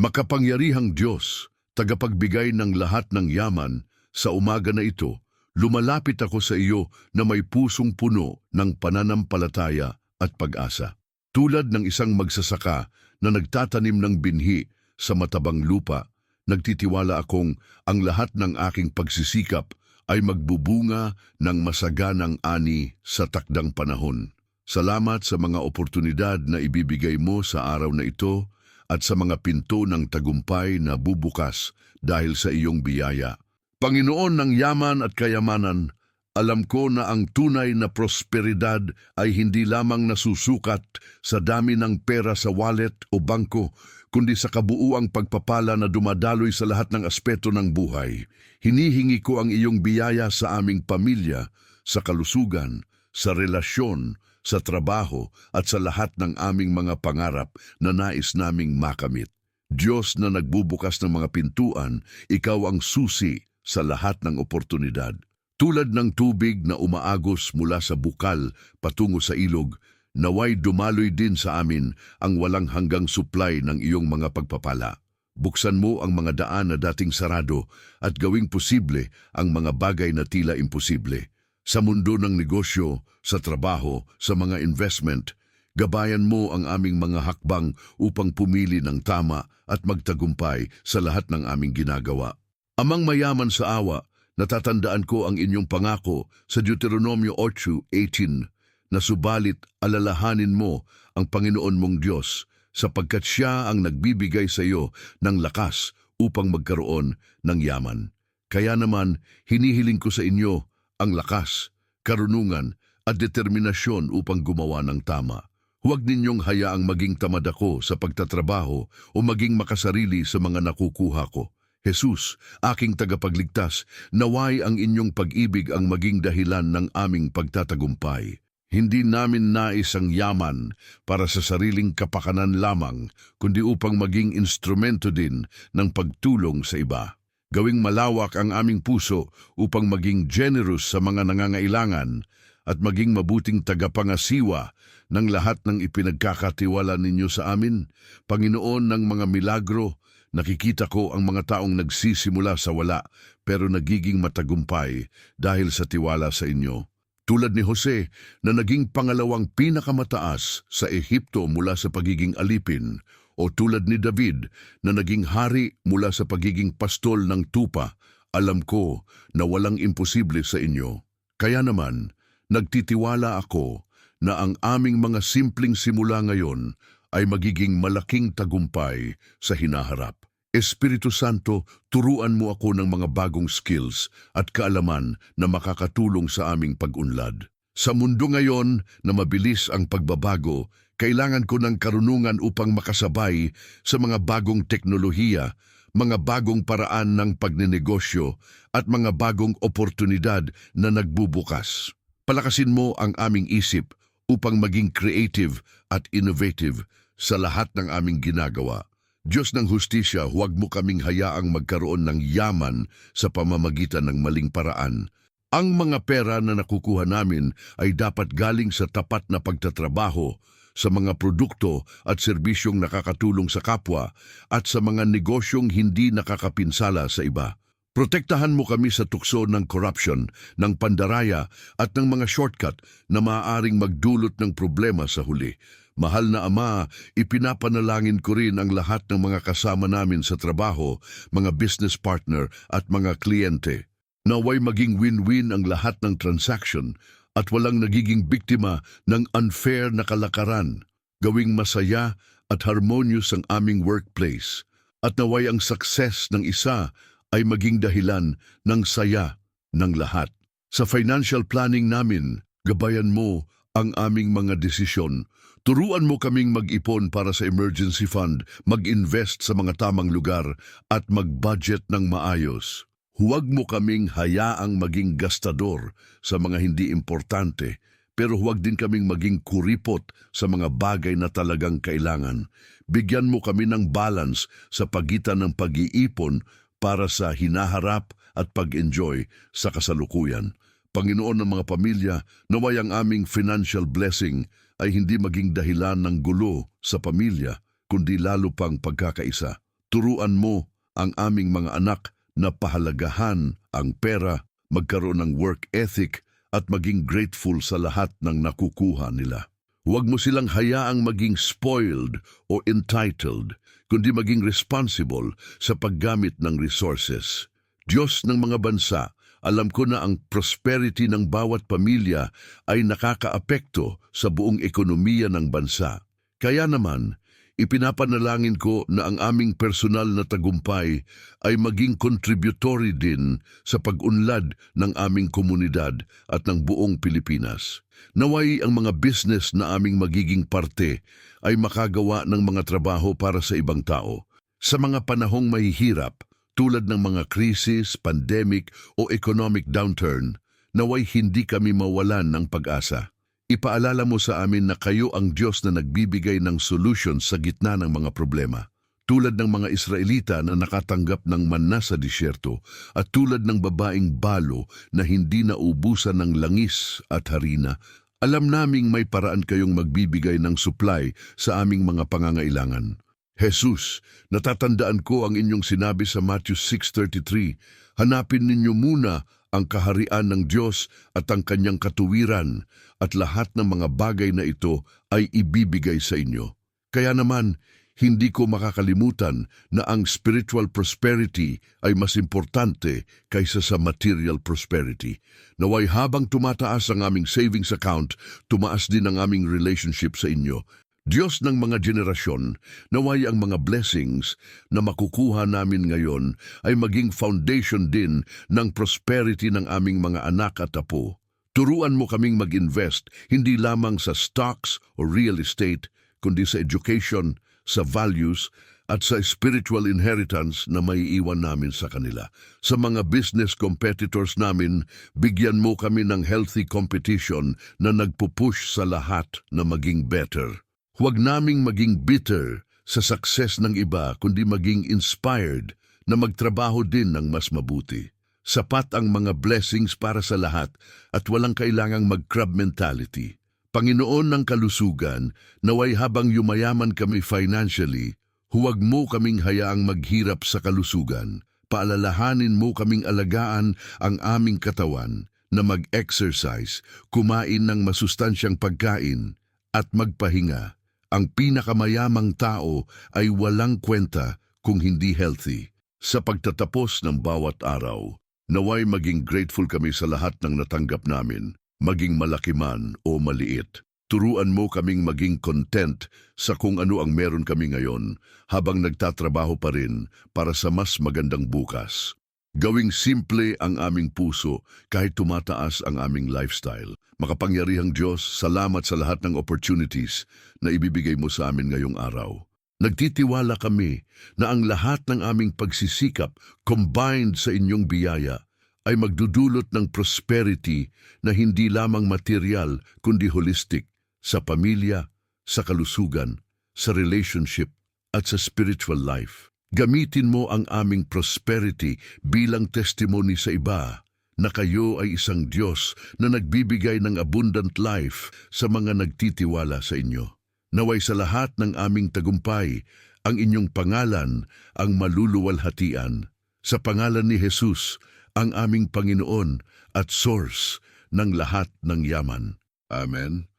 Makapangyarihang Diyos, tagapagbigay ng lahat ng yaman, sa umaga na ito, lumalapit ako sa iyo na may pusong puno ng pananampalataya at pag-asa. Tulad ng isang magsasaka na nagtatanim ng binhi sa matabang lupa, nagtitiwala akong ang lahat ng aking pagsisikap ay magbubunga ng masaganang ani sa takdang panahon. Salamat sa mga oportunidad na ibibigay mo sa araw na ito at sa mga pinto ng tagumpay na bubukas dahil sa iyong biyaya. Panginoon ng yaman at kayamanan, alam ko na ang tunay na prosperidad ay hindi lamang nasusukat sa dami ng pera sa wallet o bangko, kundi sa kabuuang pagpapala na dumadaloy sa lahat ng aspeto ng buhay. Hinihingi ko ang iyong biyaya sa aming pamilya, sa kalusugan, sa relasyon, sa trabaho at sa lahat ng aming mga pangarap na nais naming makamit. Diyos na nagbubukas ng mga pintuan, ikaw ang susi sa lahat ng oportunidad. Tulad ng tubig na umaagos mula sa bukal patungo sa ilog, naway dumaloy din sa amin ang walang hanggang supply ng iyong mga pagpapala. Buksan mo ang mga daan na dating sarado at gawing posible ang mga bagay na tila imposible. Sa mundo ng negosyo, sa trabaho, sa mga investment, gabayan mo ang aming mga hakbang upang pumili ng tama at magtagumpay sa lahat ng aming ginagawa. Amang mayaman sa awa, natatandaan ko ang inyong pangako sa Deuteronomio 8.18 na subalit alalahanin mo ang Panginoon mong Diyos sapagkat siya ang nagbibigay sa iyo ng lakas upang magkaroon ng yaman. Kaya naman, hinihiling ko sa inyo ang lakas, karunungan at determinasyon upang gumawa ng tama. Huwag ninyong hayaang maging tamad ako sa pagtatrabaho o maging makasarili sa mga nakukuha ko. Jesus, aking tagapagligtas, naway ang inyong pag-ibig ang maging dahilan ng aming pagtatagumpay. Hindi namin nais ang yaman para sa sariling kapakanan lamang, kundi upang maging instrumento din ng pagtulong sa iba. Gawing malawak ang aming puso upang maging generous sa mga nangangailangan at maging mabuting tagapangasiwa ng lahat ng ipinagkakatiwala ninyo sa amin. Panginoon ng mga milagro, nakikita ko ang mga taong nagsisimula sa wala pero nagiging matagumpay dahil sa tiwala sa inyo. Tulad ni Jose na naging pangalawang pinakamataas sa Ehipto mula sa pagiging alipin o tulad ni David na naging hari mula sa pagiging pastol ng tupa, alam ko na walang imposible sa inyo. Kaya naman, nagtitiwala ako na ang aming mga simpleng simula ngayon ay magiging malaking tagumpay sa hinaharap. Espiritu Santo, turuan mo ako ng mga bagong skills at kaalaman na makakatulong sa aming pag-unlad. Sa mundo ngayon na mabilis ang pagbabago, kailangan ko ng karunungan upang makasabay sa mga bagong teknolohiya, mga bagong paraan ng pagnenegosyo at mga bagong oportunidad na nagbubukas. Palakasin mo ang aming isip upang maging creative at innovative sa lahat ng aming ginagawa. Diyos ng hustisya, huwag mo kaming hayaang magkaroon ng yaman sa pamamagitan ng maling paraan. Ang mga pera na nakukuha namin ay dapat galing sa tapat na pagtatrabaho, sa mga produkto at serbisyong nakakatulong sa kapwa at sa mga negosyong hindi nakakapinsala sa iba. Protektahan mo kami sa tukso ng corruption, ng pandaraya at ng mga shortcut na maaaring magdulot ng problema sa huli. Mahal na Ama, ipinapanalangin ko rin ang lahat ng mga kasama namin sa trabaho, mga business partner at mga kliyente. Naway maging win-win ang lahat ng transaction at walang nagiging biktima ng unfair na kalakaran. Gawing masaya at harmonious ang aming workplace. At naway ang success ng isa ay maging dahilan ng saya ng lahat. Sa financial planning namin, gabayan mo ang aming mga desisyon. Turuan mo kaming mag-ipon para sa emergency fund, mag-invest sa mga tamang lugar at mag-budget ng maayos. Huwag mo kaming hayaang maging gastador sa mga hindi importante, pero huwag din kaming maging kuripot sa mga bagay na talagang kailangan. Bigyan mo kami ng balance sa pagitan ng pag-iipon para sa hinaharap at pag-enjoy sa kasalukuyan. Panginoon ng mga pamilya, naway ang aming financial blessing ay hindi maging dahilan ng gulo sa pamilya, kundi lalo pang pagkakaisa. Turuan mo ang aming mga anak na pahalagahan ang pera, magkaroon ng work ethic at maging grateful sa lahat ng nakukuha nila. Huwag mo silang hayaang maging spoiled o entitled, kundi maging responsible sa paggamit ng resources. Diyos ng mga bansa, alam ko na ang prosperity ng bawat pamilya ay nakakaapekto sa buong ekonomiya ng bansa. Kaya naman, ipinapanalangin ko na ang aming personal na tagumpay ay maging contributory din sa pag-unlad ng aming komunidad at ng buong Pilipinas. Naway ang mga business na aming magiging parte ay makagawa ng mga trabaho para sa ibang tao. Sa mga panahong mahihirap, tulad ng mga krisis, pandemic o economic downturn, naway hindi kami mawalan ng pag-asa. Ipaalala mo sa amin na kayo ang Diyos na nagbibigay ng solution sa gitna ng mga problema. Tulad ng mga Israelita na nakatanggap ng manna sa disyerto at tulad ng babaeng balo na hindi naubusan ng langis at harina, alam naming may paraan kayong magbibigay ng supply sa aming mga pangangailangan. Jesus, natatandaan ko ang inyong sinabi sa Matthew 6.33, Hanapin ninyo muna ang kaharian ng Diyos at ang kanyang katuwiran at lahat ng mga bagay na ito ay ibibigay sa inyo. Kaya naman, hindi ko makakalimutan na ang spiritual prosperity ay mas importante kaysa sa material prosperity. Naway habang tumataas ang aming savings account, tumaas din ang aming relationship sa inyo. Diyos ng mga jenerasyon, naway ang mga blessings na makukuha namin ngayon ay maging foundation din ng prosperity ng aming mga anak at apo. Turuan mo kaming mag-invest hindi lamang sa stocks o real estate, kundi sa education, sa values, at sa spiritual inheritance na may iwan namin sa kanila. Sa mga business competitors namin, bigyan mo kami ng healthy competition na nagpupush sa lahat na maging better. Huwag naming maging bitter sa success ng iba kundi maging inspired na magtrabaho din ng mas mabuti. Sapat ang mga blessings para sa lahat at walang kailangang mag-crab mentality. Panginoon ng kalusugan, naway habang yumayaman kami financially, huwag mo kaming hayaang maghirap sa kalusugan. Paalalahanin mo kaming alagaan ang aming katawan na mag-exercise, kumain ng masustansyang pagkain at magpahinga. Ang pinakamayamang tao ay walang kwenta kung hindi healthy. Sa pagtatapos ng bawat araw, naway maging grateful kami sa lahat ng natanggap namin, maging malaki man o maliit. Turuan mo kaming maging content sa kung ano ang meron kami ngayon habang nagtatrabaho pa rin para sa mas magandang bukas. Gawing simple ang aming puso kahit tumataas ang aming lifestyle. Makapangyarihang Diyos, salamat sa lahat ng opportunities na ibibigay mo sa amin ngayong araw. Nagtitiwala kami na ang lahat ng aming pagsisikap combined sa inyong biyaya ay magdudulot ng prosperity na hindi lamang material kundi holistic sa pamilya, sa kalusugan, sa relationship at sa spiritual life. Gamitin mo ang aming prosperity bilang testimony sa iba na kayo ay isang Diyos na nagbibigay ng abundant life sa mga nagtitiwala sa inyo. Naway sa lahat ng aming tagumpay, ang inyong pangalan ang maluluwalhatian. Sa pangalan ni Jesus, ang aming Panginoon at source ng lahat ng yaman. Amen.